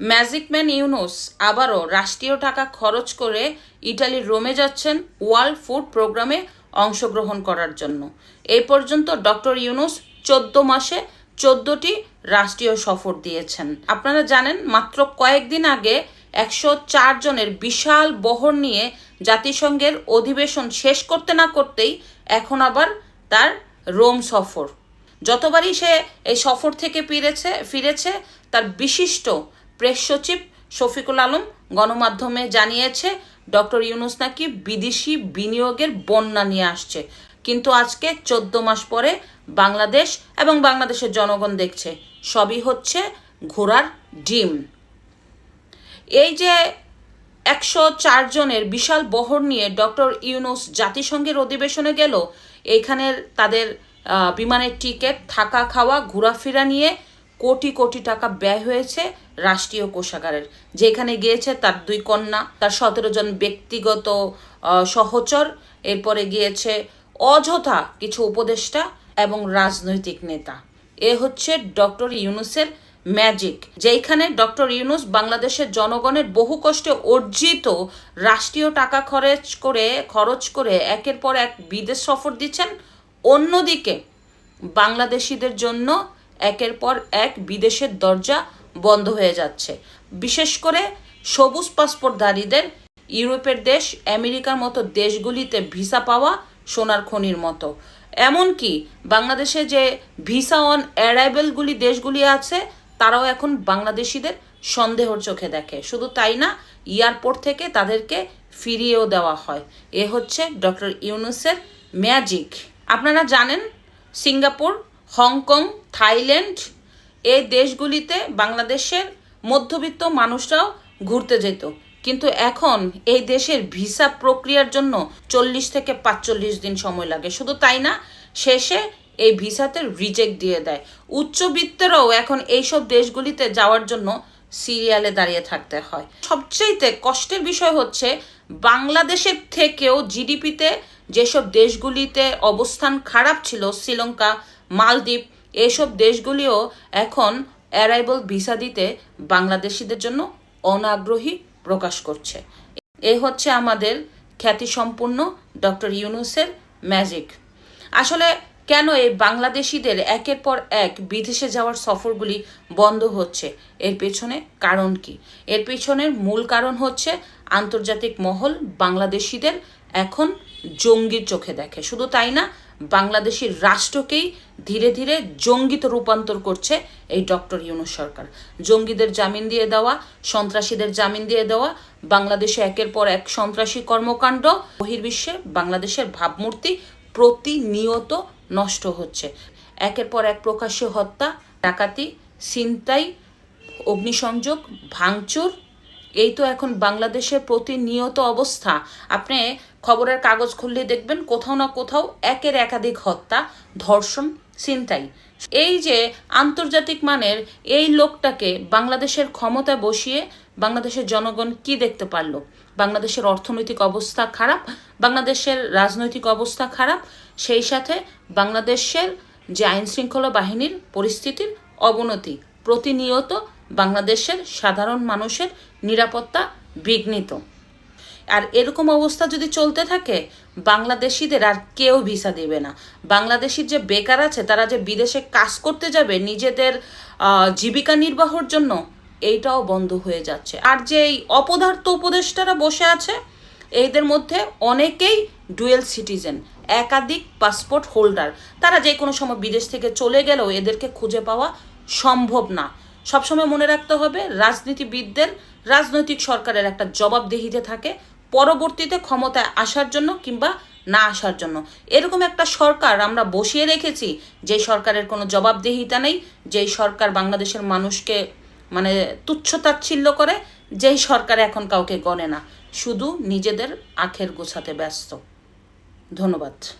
Magic man Yunus আবারও রাষ্ট্রীয় টাকা খরচ করে ইটালির রোমে যাচ্ছেন ওয়ার্ল্ড ফুড প্রোগ্রামে অংশগ্রহণ করার জন্য। এই পর্যন্ত ডক্টর ইউনুস চোদ্দ মাসে চোদ্দটি রাষ্ট্রীয় সফর দিয়েছেন। আপনারা জানেন, মাত্র কয়েকদিন আগে একশো চার জনের বিশাল বহর নিয়ে জাতিসংঘের অধিবেশন শেষ করতে না করতেই এখন আবার তার রোম সফর। যতবারই সে এই সফর থেকে ফিরেছে ফিরেছে, তার বিশিষ্ট প্রেস সচিব শফিকুল আলম গণমাধ্যমে জানিয়েছে, ডক্টর ইউনুস নাকি বিদেশি বিনিয়োগের বন্যা নিয়ে আসছে। কিন্তু আজকে চোদ্দ মাস পরে বাংলাদেশ এবং বাংলাদেশের জনগণ দেখছে, সবই হচ্ছে ঘোড়ার ডিম। এই যে একশো জনের বিশাল বহর নিয়ে ডক্টর ইউনুস জাতিসংঘের অধিবেশনে গেল, এইখানের তাদের বিমানের টিকিট, থাকা খাওয়া, ঘোরাফেরা নিয়ে কোটি কোটি টাকা ব্যয় হয়েছে। রাষ্ট্রীয় কোষাগারের। যেখানে গিয়েছে তার দুই কন্যা, তার সতেরো জন ব্যক্তিগত সহচর। এরপরে গিয়েছে অযথা কিছু উপদেষ্টা এবং রাজনৈতিক নেতা। এ হচ্ছে ডক্টর ইউনুসের ম্যাজিক, যেইখানে ডক্টর ইউনুস বাংলাদেশের জনগণের বহু কষ্টে অর্জিত রাষ্ট্রীয় টাকা খরচ করে খরচ করে একের পর এক বিদেশ সফর দিচ্ছেন। অন্যদিকে বাংলাদেশিদের জন্য একের পর এক বিদেশের দরজা বন্ধ হয়ে যাচ্ছে। বিশেষ করে সবুজ পাসপোর্টধারীদের, ইউরোপের দেশ, আমেরিকার মতো দেশগুলিতে ভিসা পাওয়া সোনার খনির মতো। এমনকি বাংলাদেশে যে ভিসা অন অ্যারাইভেলগুলি দেশগুলি আছে, তারাও এখন বাংলাদেশিদের সন্দেহর চোখে দেখে। শুধু তাই না, এয়ারপোর্ট থেকে তাদেরকে ফিরিয়েও দেওয়া হয়। এ হচ্ছে ডক্টর ইউনুসের ম্যাজিক। আপনারা জানেন, সিঙ্গাপুর, হংকং, থাইল্যান্ড এই দেশগুলিতে বাংলাদেশের মধ্যবিত্ত মানুষরাও ঘুরতে যেত। কিন্তু এখন এই দেশের ভিসা প্রক্রিয়ার জন্য চল্লিশ থেকে পাঁচচল্লিশ দিন সময় লাগে। শুধু তাই না, শেষে এই ভিসাতে রিজেক্ট দিয়ে দেয়। উচ্চবিত্তরাও এখন এইসব দেশগুলিতে যাওয়ার জন্য সিরিয়ালে দাঁড়িয়ে থাকতে হয়। সবচেয়েতে কষ্টের বিষয় হচ্ছে, বাংলাদেশের থেকেও জিডিপিতে যেসব দেশগুলিতে অবস্থান খারাপ ছিল, শ্রীলঙ্কা, মালদ্বীপ এসব দেশগুলিও এখন অ্যারাইবল ভিসা দিতে বাংলাদেশিদের জন্য অনাগ্রহী প্রকাশ করছে। এ হচ্ছে আমাদের খ্যাতিসম্পন্ন ডক্টর ইউনুসের ম্যাজিক। আসলে কেন এই বাংলাদেশিদের একের পর এক বিদেশে যাওয়ার সফরগুলি বন্ধ হচ্ছে? এর পেছনে কারণ কি? এর পেছনের মূল কারণ হচ্ছে আন্তর্জাতিক মহল বাংলাদেশিদের এখন জঙ্গির চোখে দেখে। শুধু তাই না বাংলাদেশের রাষ্ট্রকেই ধীরে ধীরে জঙ্গিতে রূপান্তর করছে এই ডক্টর ইউনুস সরকার। জঙ্গিদের জামিন দিয়ে দেওয়া, সন্ত্রাসীদের জামিন দিয়ে দেওয়া, বাংলাদেশে একের পর এক সন্ত্রাসী কর্মকাণ্ড, বহির্বিশ্বে বাংলাদেশের ভাবমূর্তি প্রতিনিয়ত নষ্ট হচ্ছে। একের পর এক প্রকাশ্য হত্যা, ডাকাতি, ছিনতাই, অগ্নিসংযোগ, ভাঙচুর এই তো এখন বাংলাদেশের প্রতিনিয়ত অবস্থা। আপনি খবরের কাগজ খুললে দেখবেন কোথাও না কোথাও একের একাধিক হত্যা, ধর্ষণ, ছিনতাই। এই যে আন্তর্জাতিক মানের এই লোকটাকে বাংলাদেশের ক্ষমতায় বসিয়ে বাংলাদেশের জনগণ কি দেখতে পারল? বাংলাদেশের অর্থনৈতিক অবস্থা খারাপ, বাংলাদেশের রাজনৈতিক অবস্থা খারাপ, সেই সাথে বাংলাদেশের যে আইন শৃঙ্খলা বাহিনীর পরিস্থিতির অবনতি। প্রতিনিয়ত বাংলাদেশের সাধারণ মানুষের নিরাপত্তা বিঘ্নিত। আর এরকম অবস্থা যদি চলতে থাকে, বাংলাদেশিদের আর কেউ ভিসা দেবে না। বাংলাদেশির যে বেকার আছে, তারা যে বিদেশে কাজ করতে যাবে নিজেদের জীবিকা নির্বাহর জন্য, এইটাও বন্ধ হয়ে যাচ্ছে। আর যে এই অপদার্থ উপদেষ্টারা বসে আছে, এদের মধ্যে অনেকেই ডুয়েল সিটিজেন, একাধিক পাসপোর্ট হোল্ডার। তারা যে কোনো সময় বিদেশ থেকে চলে গেলেও এদেরকে খুঁজে পাওয়া সম্ভব না। সবসময় মনে রাখতে হবে, রাজনীতিবিদদের রাজনৈতিক সরকারের একটা জবাবদিহিতে থাকে, পরবর্তীতে ক্ষমতায় আসার জন্য কিংবা না আসার জন্য। এরকম একটা সরকার আমরা বসিয়ে রেখেছি, যে সরকারের কোনো জবাবদিহিতা নেই, যেই সরকার বাংলাদেশের মানুষকে মানে তুচ্ছতাচ্ছিল্য করে, যেই সরকার এখন কাউকে গণে না। শুধু নিজেদের আখের গোছাতে ব্যস্ত। ধন্যবাদ।